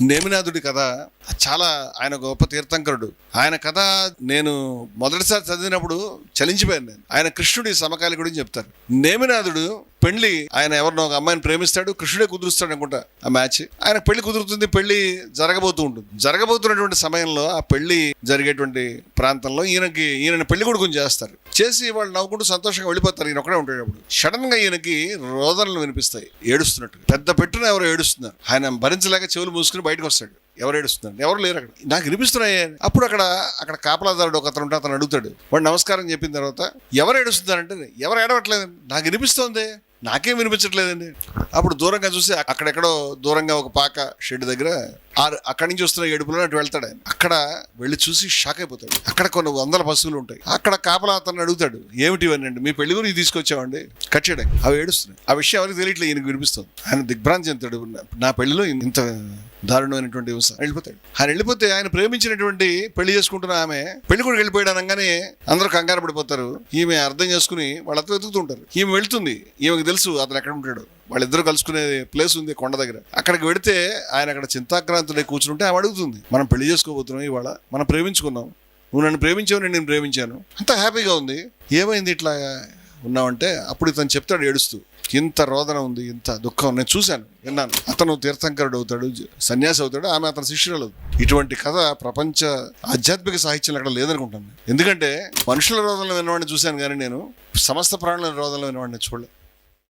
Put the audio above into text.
నేమినాథుడి కథ చాలా ఆయన గొప్ప తీర్థంకరుడు. ఆయన కథ నేను మొదటిసారి చదివినప్పుడు చలించిపోయాను నేను. ఆయన కృష్ణుడి సమకాలికుడు అని చెప్తారు. నేమినాథుడు పెళ్ళి ఆయన ఎవరినో ఒక అమ్మాయిని ప్రేమిస్తాడు కృష్ణుడే కుదురుస్తాడు అనుకుంటా ఆ మ్యాచ్. ఆయన పెళ్ళి కుదురుతుంది పెళ్ళి జరగబోతూ ఉంటుంది. జరగబోతున్నటువంటి సమయంలో ఆ పెళ్ళి జరిగేటువంటి ప్రాంతంలో ఈయనకి ఈయన పెళ్ళి కొడుకుని చేస్తారు. చేసి వాళ్ళు నవ్వుకుంటూ సంతోషంగా వెళ్ళిపోతారు. ఈయన ఒకడే ఉంటాడు సడన్గా ఈయనకి రోదనలు వినిపిస్తాయి. ఏడుస్తున్నట్టు పెద్ద పెట్టున ఎవరు ఏడుస్తున్నారు. ఆయన భరించలేక చెవులు మూసుకుని బయటకు వస్తాడు. ఎవరు ఏడుస్తున్నారు? ఎవరు లేరు అక్కడ. నాకు వినిపిస్తున్నాయి అప్పుడు అక్కడ అక్కడ కాపలాదారుడు ఒక అతను ఉంటే అతను అడుగుతాడు. వాడు నమస్కారం చెప్పిన తర్వాత ఎవరు ఏడుస్తున్నారంటే ఎవరు ఏడవట్లేదు? నాకు వినిపిస్తోంది. నాకేం వినిపించట్లేదండి. అప్పుడు దూరంగా చూసి అక్కడెక్కడో దూరంగా ఒక పాక షెడ్ దగ్గర ఆ- అక్కడి నుంచి వస్తున్న ఏడుపులో అటు వెళ్తాడు ఆయన. అక్కడ వెళ్ళి చూసి షాక్ అయిపోతాడు. అక్కడ కొన్ని వందల పశువులు ఉంటాయి. అక్కడ కాపలా అతను అడుగుతాడు ఏమిటి ఇవన్నీ మీ పెళ్ళి గురించి తీసుకొచ్చామండి కట్ చేయడానికి. అవి ఏడుస్తున్నాయి. ఆ విషయం ఎవరికి తెలియట్లేదు ఈయనకు వినిపిస్తుంది. ఆయన దిగ్భ్రాంతి చెందుతాడు. నా పెళ్ళిలో ఇంత దారుణమైనటువంటి హింస వెళ్ళిపోతాడు. ఆయన వెళ్ళిపోతే ఆయన ప్రేమించినటువంటి పెళ్ళి చేసుకుంటున్న ఆమె పెళ్ళి కూడా వెళ్ళిపోయాడు అనగానే అందరూ కంగారు పడిపోతారు. ఈమె అర్థం చేసుకుని వాళ్ళతో వెతుకుతుంటారు. ఈమె వెళ్తుంది. ఈమెకు తెలుసు అతను ఎక్కడ ఉంటాడు. వాళ్ళిద్దరు కలుసుకునే ప్లేస్ ఉంది కొండ దగ్గర. అక్కడికి వెడితే ఆయన అక్కడ చింతాక్రాంతులై కూర్చుంటే ఆమె అడుగుతుంది. మనం పెళ్ళి చేసుకోబోతున్నాం ఇవాళ. మనం ప్రేమించుకున్నాం. నువ్వు నన్ను ప్రేమించావు నేను ప్రేమించాను. అంత హ్యాపీగా ఉంది. ఏమైంది ఇట్లా? ఉన్నావంటే అప్పుడు ఇతను చెప్తాడు ఏడుస్తూ ఇంత రోదన ఉంది ఇంత దుఃఖం నేను చూశాను విన్నాను. అతను తీర్థంకరుడు అవుతాడు సన్యాసి అవుతాడు ఆమె అతని శిష్యురాలు ఇటువంటి కథ ప్రపంచ ఆధ్యాత్మిక సాహిత్యంలో అక్కడ లేదనుకుంటాను ఎందుకంటే మనుషుల రోదనలు విన్నవాడిని చూశాను కానీ నేను సమస్త ప్రాణుల రోదనలు విన్నవాడిని చూడలేదు.